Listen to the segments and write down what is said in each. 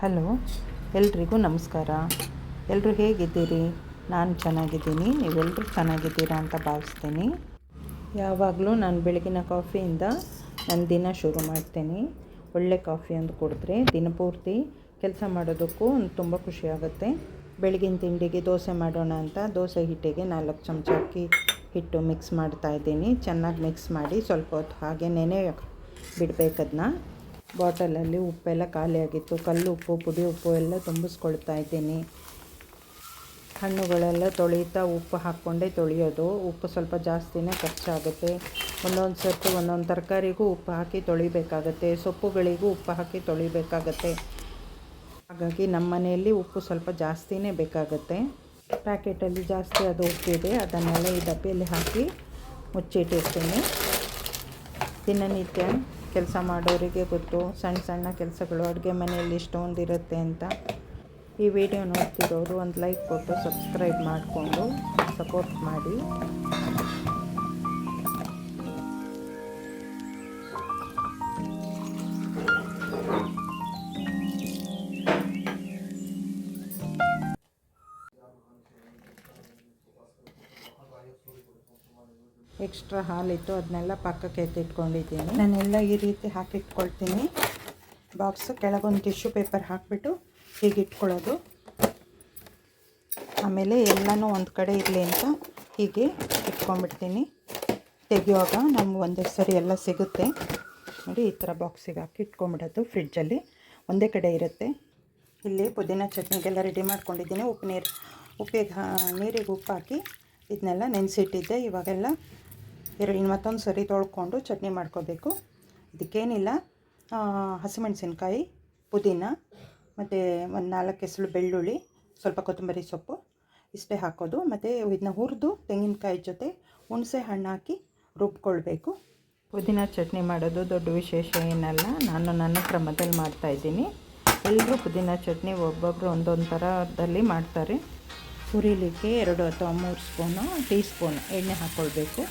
Hello, ಎಲ್ರಿಗೂ ನಮಸ್ಕಾರ. ಎಲ್ಲರೂ ಹೇಗಿದ್ದೀರಿ? ನಾನು ಚೆನ್ನಾಗಿದ್ದೀನಿ. ನೀವೆಲ್ಲರೂ ಚೆನ್ನಾಗಿದ್ದೀರಾ ಅಂತ ಭಾವಿಸ್ತೀನಿ. ಯಾವಾಗಲೂ ನಾನು ಬೆಳಗಿನ ಕಾಫಿಯಿಂದ ನನ್ನ ದಿನ ಶುರು ಮಾಡ್ತೀನಿ. ಒಳ್ಳೆ ಕಾಫಿ ಒಂದು ಕುಡಿದ್ರೆ ದಿನಪೂರ್ತಿ ಕೆಲಸ ಮಾಡೋದಕ್ಕೂ ಒಂದು ತುಂಬ ಖುಷಿಯಾಗುತ್ತೆ. ಬೆಳಗಿನ ತಿಂಡಿಗೆ ದೋಸೆ ಮಾಡೋಣ ಅಂತ ದೋಸೆ ಹಿಟ್ಟಿಗೆ ನಾಲ್ಕು ಚಮಚ ಅಕ್ಕಿ ಹಿಟ್ಟು ಮಿಕ್ಸ್ ಮಾಡ್ತಾ ಇದ್ದೀನಿ. ಚೆನ್ನಾಗಿ ಮಿಕ್ಸ್ ಮಾಡಿ ಸ್ವಲ್ಪ ಹೊತ್ತು ಹಾಗೆ ನೆನೆ ಬಿಡಬೇಕು ಅದನ್ನ. ಬಾಟಲಲ್ಲಿ ಉಪ್ಪೆಲ್ಲ ಖಾಲಿಯಾಗಿತ್ತು. ಕಲ್ಲು, ಉಪ್ಪು, ಪುಡಿ, ಉಪ್ಪು ಎಲ್ಲ ತುಂಬಿಸ್ಕೊಳ್ತಾ ಇದ್ದೀನಿ. ಹಣ್ಣುಗಳೆಲ್ಲ ತೊಳೀತಾ ಉಪ್ಪು ಹಾಕ್ಕೊಂಡೇ ತೊಳೆಯೋದು. ಉಪ್ಪು ಸ್ವಲ್ಪ ಜಾಸ್ತಿನೇ ಖರ್ಚಾಗುತ್ತೆ. ಒಂದೊಂದು ಸರ್ತಿ ಒಂದೊಂದು ತರಕಾರಿಗೂ ಉಪ್ಪು ಹಾಕಿ ತೊಳಿಬೇಕಾಗತ್ತೆ. ಸೊಪ್ಪುಗಳಿಗೂ ಉಪ್ಪು ಹಾಕಿ ತೊಳಿಬೇಕಾಗತ್ತೆ. ಹಾಗಾಗಿ ನಮ್ಮ ಮನೆಯಲ್ಲಿ ಉಪ್ಪು ಸ್ವಲ್ಪ ಜಾಸ್ತಿನೇ ಬೇಕಾಗುತ್ತೆ. ಪ್ಯಾಕೆಟಲ್ಲಿ ಜಾಸ್ತಿ ಅದು ಉಪ್ಪಿದೆ ಅದನ್ನೆಲ್ಲ ಈ ಡಬ್ಬಿಯಲ್ಲಿ ಹಾಕಿ ಮುಚ್ಚಿಟ್ಟಿರ್ತೀನಿ. ದಿನನಿತ್ಯ ಕೆಲಸ ಮಾಡೋರಿಗೆ ಗೊತ್ತು. ಸಣ್ಣ ಸಣ್ಣ ಕೆಲಸಗಳು ಅಡುಗೆ ಮನೆಯಲ್ಲಿ ಇಷ್ಟೊಂದಿರುತ್ತೆ ಅಂತ. ಈ ವಿಡಿಯೋ ನೋಡ್ತಿರೋರು ಒಂದು ಲೈಕ್ ಕೊಟ್ಟು ಸಬ್ಸ್ಕ್ರೈಬ್ ಮಾಡಿಕೊಂಡು ಸಪೋರ್ಟ್ ಮಾಡಿ. ಎಕ್ಸ್ಟ್ರಾ ಹಾಲಿತ್ತು ಅದನ್ನೆಲ್ಲ ಪಕ್ಕಕ್ಕೆ ಎತ್ತಿಟ್ಕೊಂಡಿದ್ದೀನಿ. ನಾನೆಲ್ಲ ಈ ರೀತಿ ಹಾಕಿಟ್ಕೊಳ್ತೀನಿ. ಬಾಕ್ಸ್ ಕೆಳಗೊಂದು ಟಿಶ್ಯೂ ಪೇಪರ್ ಹಾಕಿಬಿಟ್ಟು ಹೀಗೆ ಇಟ್ಕೊಳ್ಳೋದು. ಆಮೇಲೆ ಎಲ್ಲನೂ ಒಂದು ಕಡೆ ಇರಲಿ ಅಂತ ಹೀಗೆ ಇಟ್ಕೊಂಡ್ಬಿಡ್ತೀನಿ. ತೆಗೆಯುವಾಗ ನಮ್ಗೆ ಒಂದೇ ಸರಿ ಎಲ್ಲ ಸಿಗುತ್ತೆ. ನೋಡಿ, ಈ ಥರ ಬಾಕ್ಸಿಗೆ ಹಾಕಿ ಇಟ್ಕೊಂಬಿಡೋದು ಫ್ರಿಡ್ಜಲ್ಲಿ ಒಂದೇ ಕಡೆ ಇರುತ್ತೆ. ಇಲ್ಲಿ ಪುದೀನ ಚಟ್ನಿಗೆಲ್ಲ ರೆಡಿ ಮಾಡ್ಕೊಂಡಿದ್ದೀನಿ. ಉಪ್ಪು ನೀರು, ಉಪ್ಪಿಗೆ, ನೀರಿಗೆ ಉಪ್ಪು ಹಾಕಿ ಇದನ್ನೆಲ್ಲ ನೆನೆಸಿಟ್ಟಿದ್ದೆ. ಇವಾಗೆಲ್ಲ ಎರಡು ಮತ್ತೊಂದು ಸರಿ ತೊಳ್ಕೊಂಡು ಚಟ್ನಿ ಮಾಡ್ಕೋಬೇಕು. ಇದಕ್ಕೇನಿಲ್ಲ. ಹಸಿಮೆಣಸಿನ್ಕಾಯಿ, ಪುದೀನ, ಮತ್ತು ಒಂದು ನಾಲ್ಕು ಹೆಸರು ಬೆಳ್ಳುಳ್ಳಿ, ಸ್ವಲ್ಪ ಕೊತ್ತಂಬರಿ ಸೊಪ್ಪು ಇಷ್ಟೇ ಹಾಕೋದು. ಮತ್ತು ಇದನ್ನ ಹುರಿದು ತೆಂಗಿನಕಾಯಿ ಜೊತೆ ಹುಣಸೆ ಹಣ್ಣು ಹಾಕಿ ರುಬ್ಕೊಳ್ಬೇಕು. ಪುದೀನ ಚಟ್ನಿ ಮಾಡೋದು ದೊಡ್ಡ ವಿಶೇಷ ಏನಲ್ಲ. ನಾನು ನನ್ನ ಕ್ರಮದಲ್ಲಿ ಮಾಡ್ತಾಯಿದ್ದೀನಿ ಎಲ್ಲರೂ ಪುದೀನ ಚಟ್ನಿ ಒಬ್ಬೊಬ್ಬರು ಒಂದೊಂದು ಥರದಲ್ಲಿ ಮಾಡ್ತಾರೆ. ಹುರಿಲಿಕ್ಕೆ ಎರಡು ಅಥವಾ ಮೂರು ಸ್ಪೂನು, ಟೀ ಸ್ಪೂನ್ ಎಣ್ಣೆ ಹಾಕ್ಕೊಳ್ಬೇಕು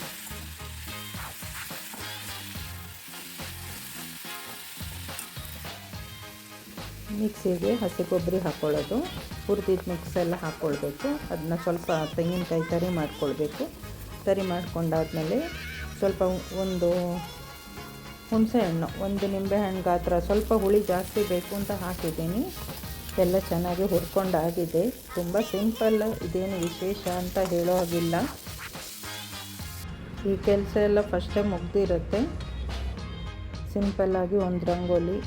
ಮಿಕ್ಸಿಗೆ ಹಸಿ ಕೊಬ್ಬರಿ ಹಾಕ್ಕೊಳ್ಳೋದು ಹುರಿದಿದ್ದ ಮಿಕ್ಸ್ ಎಲ್ಲ ಹಾಕ್ಕೊಳ್ಬೇಕು ಅದನ್ನ ಸ್ವಲ್ಪ ತೆಂಗಿನಕಾಯಿ ತರಿ ಮಾಡ್ಕೊಳ್ಬೇಕು. ತರಿ ಮಾಡ್ಕೊಂಡಾದ್ಮೇಲೆ ಸ್ವಲ್ಪ ಒಂದು ಹುಣಸೆ ಹಣ್ಣು, ಒಂದು ನಿಂಬೆಹಣ್ಣು ಗಾತ್ರ ಸ್ವಲ್ಪ ಹುಳಿ ಜಾಸ್ತಿ ಬೇಕು ಅಂತ ಹಾಕಿದ್ದೀನಿ. ಎಲ್ಲ ಚೆನ್ನಾಗಿ ಹುರ್ಕೊಂಡಾಗಿದೆ. ತುಂಬ ಸಿಂಪಲ್, ಇದೇನು ವಿಶೇಷ ಅಂತ ಹೇಳೋ ಹಾಗಿಲ್ಲ. ಈ ಕೆಲಸ ಎಲ್ಲ ಫಸ್ಟೇ ಮುಗ್ದಿರುತ್ತೆ. ಸಿಂಪಲ್ಲಾಗಿ ಒಂದು ರಂಗೋಲಿ.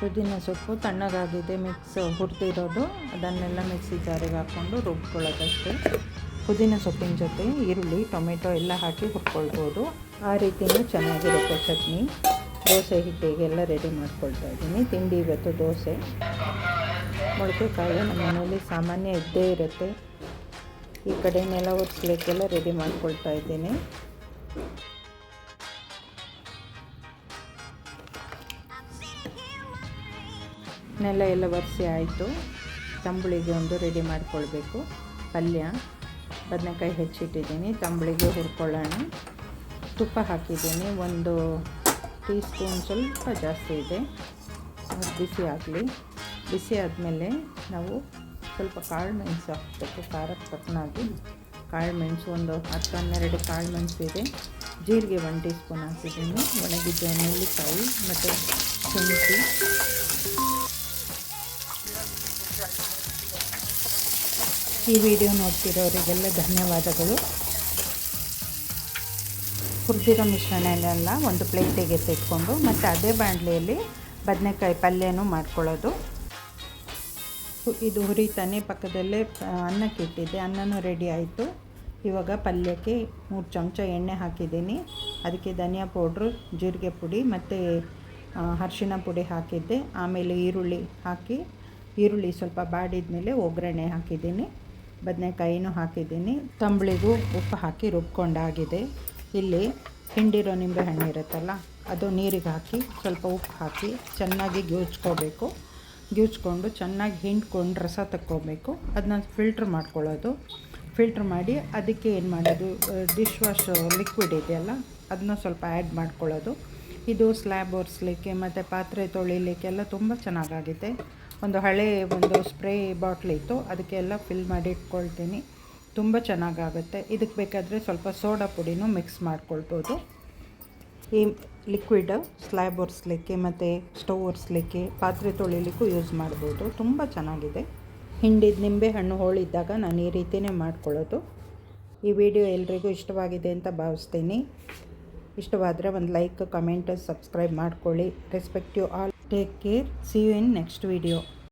ಪುದೀನ ಸೊಪ್ಪು ತಣ್ಣಗಾಗಿದೆ ಮಿಕ್ಸ್ ಹುರಿದಿರೋದು. ಅದನ್ನೆಲ್ಲ ಮಿಕ್ಸಿ ಜಾರಿಗೆ ಹಾಕ್ಕೊಂಡು ರುಬ್ಕೊಳ್ಳೋದಷ್ಟೇ. ಪುದೀನ ಸೊಪ್ಪಿನ ಜೊತೆ ಈರುಳ್ಳಿ, ಟೊಮೆಟೊ ಎಲ್ಲ ಹಾಕಿ ಹುರ್ಕೊಳ್ಬೋದು. ಆ ರೀತಿಯೂ ಚೆನ್ನಾಗಿರುತ್ತೆ ಚಟ್ನಿ. ದೋಸೆ ಹಿಟ್ಟಿಗೆಲ್ಲ ರೆಡಿ ಮಾಡ್ಕೊಳ್ತಾ ಇದ್ದೀನಿ. ತಿಂಡಿ ಇವತ್ತು ದೋಸೆ. ಮೊಳಕೆ ಕಾಳು ನಮ್ಮ ಮನೆಯಲ್ಲಿ ಸಾಮಾನ್ಯ ಇದ್ದೇ ಇರುತ್ತೆ. ಈ ಕಡೆ ನೆಲ ಒರೆಸ್ಲಿಕ್ಕೆಲ್ಲ ರೆಡಿ ಮಾಡ್ಕೊಳ್ತಾ ಇದ್ದೀನಿ. ನೆಲ ಎಲ್ಲ ಒರೆಸಿ ಆಯಿತು. ತಂಬುಳಿಗೆ ಒಂದು ರೆಡಿ ಮಾಡ್ಕೊಳ್ಬೇಕು. ಪಲ್ಯ, ಬದನೆಕಾಯಿ ಹೆಚ್ಚಿಟ್ಟಿದ್ದೀನಿ. ತಂಬುಳಿಗೆ ಹುರ್ಕೊಳ್ಳೋಣ. ತುಪ್ಪ ಹಾಕಿದ್ದೀನಿ. ಒಂದು ಟೀ ಸ್ಪೂನ್ ಸ್ವಲ್ಪ ಜಾಸ್ತಿ ಇದೆ. ಬಿಸಿ ಆಗಲಿ. ಬಿಸಿ ಆದಮೇಲೆ ನಾವು ಸ್ವಲ್ಪ ಕಾಳು ಮೆಣಸು ಹಾಕಬೇಕು. ಖಾರಕ್ಕೆ ತಕ್ಕನಾಗಿ ಕಾಳು ಮೆಣಸು ಒಂದು ಹತ್ತು ಹನ್ನೆರಡು ಕಾಳು ಮೆಣಸು ಇದೆ. ಜೀರಿಗೆ ಒನ್ ಟೀ ಸ್ಪೂನ್ ಹಾಕಿದ್ದೀನಿ. ಒಣಗಿದ್ದ ನೆಲ್ಲಿಕಾಯಿ ಮತ್ತು ಶುಂಠಿ. ಈ ವಿಡಿಯೋ ನೋಡ್ತಿರೋರಿಗೆಲ್ಲ ಧನ್ಯವಾದಗಳು. ಹುರಿದಿರೋ ಮಿಶ್ರಣನೆಲ್ಲ ಒಂದು ಪ್ಲೇಟಿಗೆ ತೆಗೆದುಕೊಂಡು ಮತ್ತು ಅದೇ ಬಾಣಲೆಯಲ್ಲಿ ಬದನೆಕಾಯಿ ಪಲ್ಯನೂ ಮಾಡ್ಕೊಳ್ಳೋದು. ಇದು ಹುರಿತಾನೆ ಪಕ್ಕದಲ್ಲೇ ಅನ್ನಕ್ಕೆ ಇಟ್ಟಿದ್ದೆ. ಅನ್ನನೂ ರೆಡಿ ಆಯಿತು. ಇವಾಗ ಪಲ್ಯಕ್ಕೆ ಮೂರು ಚಮಚ ಎಣ್ಣೆ ಹಾಕಿದ್ದೀನಿ. ಅದಕ್ಕೆ ಧನಿಯಾ ಪೌಡ್ರು, ಜೀರಿಗೆ ಪುಡಿ ಮತ್ತು ಅರಿಶಿನ ಪುಡಿ ಹಾಕಿದ್ದೆ. ಆಮೇಲೆ ಈರುಳ್ಳಿ ಹಾಕಿ, ಈರುಳ್ಳಿ ಸ್ವಲ್ಪ ಬಾಡಿದ ಮೇಲೆ ಒಗ್ಗರಣೆ ಹಾಕಿದ್ದೀನಿ. ಬದನೆಕಾಯಿನೂ ಹಾಕಿದ್ದೀನಿ. ತಂಬಳಿಗೂ ಉಪ್ಪು ಹಾಕಿ ರುಬ್ಕೊಂಡಾಗಿದೆ. ಇಲ್ಲಿ ಹಿಂಡಿರೋ ನಿಂಬೆಹಣ್ಣು ಇರುತ್ತಲ್ಲ, ಅದು ನೀರಿಗೆ ಹಾಕಿ, ಸ್ವಲ್ಪ ಉಪ್ಪು ಹಾಕಿ ಚೆನ್ನಾಗಿ ಗ್ಯೂಚ್ಕೋಬೇಕು. ಗ್ಯೂಚ್ಕೊಂಡು ಚೆನ್ನಾಗಿ ಹಿಂಡ್ಕೊಂಡು ರಸ ತಕ್ಕೋಬೇಕು. ಅದನ್ನ ಫಿಲ್ಟ್ರ್ ಮಾಡ್ಕೊಳ್ಳೋದು. ಫಿಲ್ಟ್ರ್ ಮಾಡಿ ಅದಕ್ಕೆ ಏನು ಮಾಡೋದು ಡಿಶ್ ವಾಶ್ ಲಿಕ್ವಿಡ್ ಇದೆಯಲ್ಲ ಅದನ್ನ ಸ್ವಲ್ಪ ಆ್ಯಡ್ ಮಾಡ್ಕೊಳ್ಳೋದು. ಇದು ಸ್ಲ್ಯಾಬ್ ಒರೆಸ್ಲಿಕ್ಕೆ ಮತ್ತು ಪಾತ್ರೆ ತೊಳಿಲಿಕ್ಕೆಲ್ಲ ತುಂಬ ಚೆನ್ನಾಗಾಗಿದೆ ಒಂದು ಹಳೆ ಒಂದು ಸ್ಪ್ರೇ ಬಾಟ್ಲಿತ್ತು ಅದಕ್ಕೆಲ್ಲ ಫಿಲ್ ಮಾಡಿ ಇಟ್ಕೊಳ್ತೀನಿ. ತುಂಬ ಚೆನ್ನಾಗಾಗುತ್ತೆ. ಇದಕ್ಕೆ ಬೇಕಾದರೆ ಸ್ವಲ್ಪ ಸೋಡಾ ಪುಡಿನೂ ಮಿಕ್ಸ್ ಮಾಡ್ಕೊಳ್ಬೋದು. ಈ ಲಿಕ್ವಿಡ್ ಸ್ಲ್ಯಾಬ್ ಒರೆಸ್ಲಿಕ್ಕೆ ಮತ್ತು ಸ್ಟವ್ ಒರೆಸ್ಲಿಕ್ಕೆ ಪಾತ್ರೆ ತೊಳಿಲಿಕ್ಕೂ ಯೂಸ್ ಮಾಡ್ಬೋದು. ತುಂಬ ಚೆನ್ನಾಗಿದೆ. ಹಿಂಡಿದ ನಿಂಬೆಹಣ್ಣು ಹೋಳಿದ್ದಾಗ ನಾನು ಈ ರೀತಿಯೇ ಮಾಡ್ಕೊಳ್ಳೋದು. ಈ ವಿಡಿಯೋ ಎಲ್ರಿಗೂ ಇಷ್ಟವಾಗಿದೆ ಅಂತ ಭಾವಿಸ್ತೀನಿ. ಇಷ್ಟವಾದರೆ ಒಂದು ಲೈಕ್ ಕಮೆಂಟ್ ಸಬ್ಸ್ಕ್ರೈಬ್ ಮಾಡ್ಕೊಳ್ಳಿ. Respective all take care see you in next video